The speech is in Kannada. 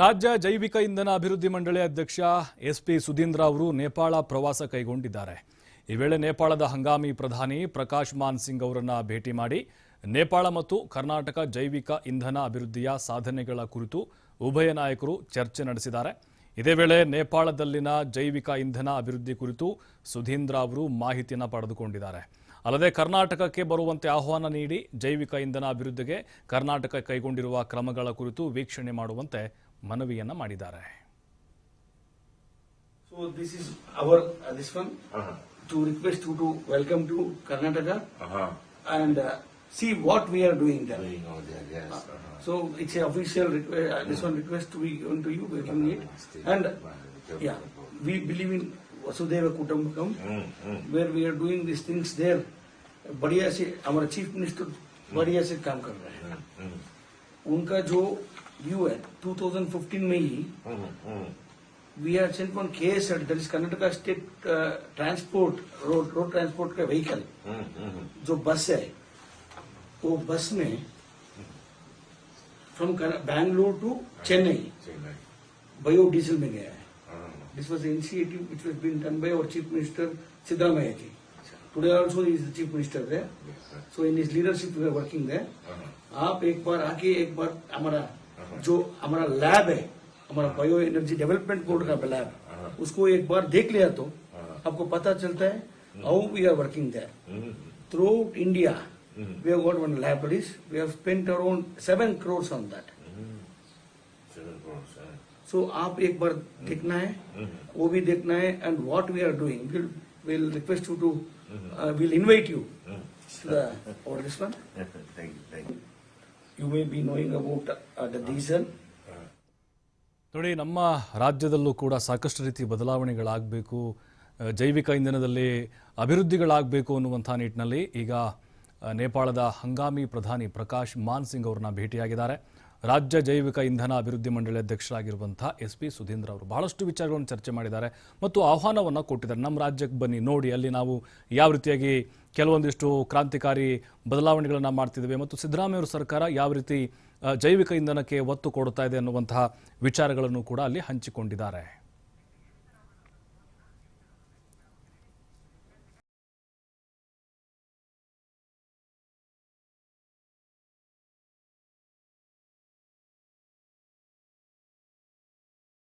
ರಾಜ್ಯ ಜೈವಿಕ ಇಂಧನ ಅಭಿವೃದ್ಧಿ ಮಂಡಳಿ ಅಧ್ಯಕ್ಷ ಎಸ್ಪಿ ಸುಧೀಂದ್ರ ಅವರು ನೇಪಾಳ ಪ್ರವಾಸ ಕೈಗೊಂಡಿದ್ದಾರೆ. ಈ ವೇಳೆ ನೇಪಾಳದ ಹಂಗಾಮಿ ಪ್ರಧಾನಿ ಪ್ರಕಾಶ್ ಮಾನ್ ಸಿಂಗ್ ಅವರನ್ನ ಭೇಟಿ ಮಾಡಿ, ನೇಪಾಳ ಮತ್ತು ಕರ್ನಾಟಕ ಜೈವಿಕ ಇಂಧನ ಅಭಿವೃದ್ಧಿಯ ಸಾಧನೆಗಳ ಕುರಿತು ಉಭಯ ನಾಯಕರು ಚರ್ಚೆ ನಡೆಸಿದ್ದಾರೆ. ಇದೇ ವೇಳೆ ನೇಪಾಳದಲ್ಲಿನ ಜೈವಿಕ ಇಂಧನ ಅಭಿವೃದ್ಧಿ ಕುರಿತು ಸುಧೀಂದ್ರ ಅವರು ಮಾಹಿತಿಯನ್ನು ಪಡೆದುಕೊಂಡಿದ್ದಾರೆ. ಅಲ್ಲದೆ ಕರ್ನಾಟಕಕ್ಕೆ ಬರುವಂತೆ ಆಹ್ವಾನ ನೀಡಿ ಜೈವಿಕ ಇಂಧನ ಅಭಿವೃದ್ಧಿಗೆ ಕರ್ನಾಟಕ ಕೈಗೊಂಡಿರುವ ಕ್ರಮಗಳ ಕುರಿತು ವೀಕ್ಷಣೆ ಮಾಡುವಂತೆ ಮನವಿಯನ್ನ ಮಾಡಿದ್ದಾರೆ So this is our, uh, this one, to request you to welcome to Karnataka Uh-huh. and uh, see what we are doing there. Doing all that, yes. Uh-huh. So it's a official request, uh, this one request to be given to you, welcome it. And, yeah, we believe in वसुदेव कुटुंबकम where we are doing this things there बढ़िया से हमारा चीफ मिनिस्टर बढ़िया से काम कर रहे हैं। हम्म, हम्म। उनका जो व्यू है 2015 में ही we are sent on K S add Karnataka state transport road road transport का व्हीकल हम्म, जो बस है वो बस में from Bangalore to Chennai biodiesel में गया है। Uh-huh. This was initiative which was being done by our chief minister Siddaramaya ji today also he is the chief minister there Yes, so in his leadership we are working there Uh-huh. आप एक बार आके एक बार हमारा जो हमारा लैब है हमारा बायो एनर्जी डेवलपमेंट बोर्ड का लैब उसको एक बार देख लिया तो आपको पता चलता है how we are working there Mm, through India Mhm. we have got one laboratories we have spent around seven crores on that mm. Seven crores, uh. so आप एक बार देखना है Mhm. वो भी देखना है and what we are doing will will request you to will invite you Mm. to the or this one Thank you, thank you. you may be knowing about uh, the diesel ನೋಡಿ ನಮ್ಮ ರಾಜ್ಯದಲ್ಲೂ ಕೂಡ ಸಾಕಷ್ಟು ರೀತಿ ಬದಲಾವಣೆಗಳಾಗಬೇಕು ಅಹ್, ಜೈವಿಕ ಇಂಧನದಲ್ಲಿ ಅಭಿವೃದ್ಧಿಗಳಾಗಬೇಕು ಅನ್ನುವಂಥ ನಿಟ್ಟಿನಲ್ಲಿ ಈಗ ಅಹ್, ನೇಪಾಳದ ಹಂಗಾಮಿ ಪ್ರಧಾನಿ ಪ್ರಕಾಶ್ ಮಾನ್ ಸಿಂಗ್ ಅವರನ್ನ ಭೇಟಿಯಾಗಿದ್ದಾರೆ ರಾಜ್ಯ ಜೈವಿಕ ಇಂಧನ ಅಭಿವೃದ್ಧಿ ಮಂಡಳಿ ಅಧ್ಯಕ್ಷರಾಗಿರುವಂತಹ ಎಸ್ ಪಿ ಸುಧೀಂದ್ರ ಅವರು ಬಹಳಷ್ಟು ವಿಚಾರಗಳನ್ನು ಚರ್ಚೆ ಮಾಡಿದ್ದಾರೆ ಮತ್ತು ಆಹ್ವಾನವನ್ನು ಕೊಟ್ಟಿದ್ದಾರೆ. ನಮ್ಮ ರಾಜ್ಯಕ್ಕೆ ಬನ್ನಿ, ನೋಡಿ, ಅಲ್ಲಿ ನಾವು ಯಾವ ರೀತಿಯಾಗಿ ಕೆಲವೊಂದಿಷ್ಟು ಕ್ರಾಂತಿಕಾರಿ ಬದಲಾವಣೆಗಳನ್ನು ಮಾಡ್ತಿದ್ದೇವೆ ಮತ್ತು ಸಿದ್ದರಾಮಯ್ಯ ಸರ್ಕಾರ ಯಾವ ರೀತಿ ಜೈವಿಕ ಇಂಧನಕ್ಕೆ ಒತ್ತು ಕೊಡುತ್ತಾ ಇದೆ ಅನ್ನುವಂತಹ ವಿಚಾರಗಳನ್ನು ಕೂಡ ಅಲ್ಲಿ ಹಂಚಿಕೊಂಡಿದ್ದಾರೆ.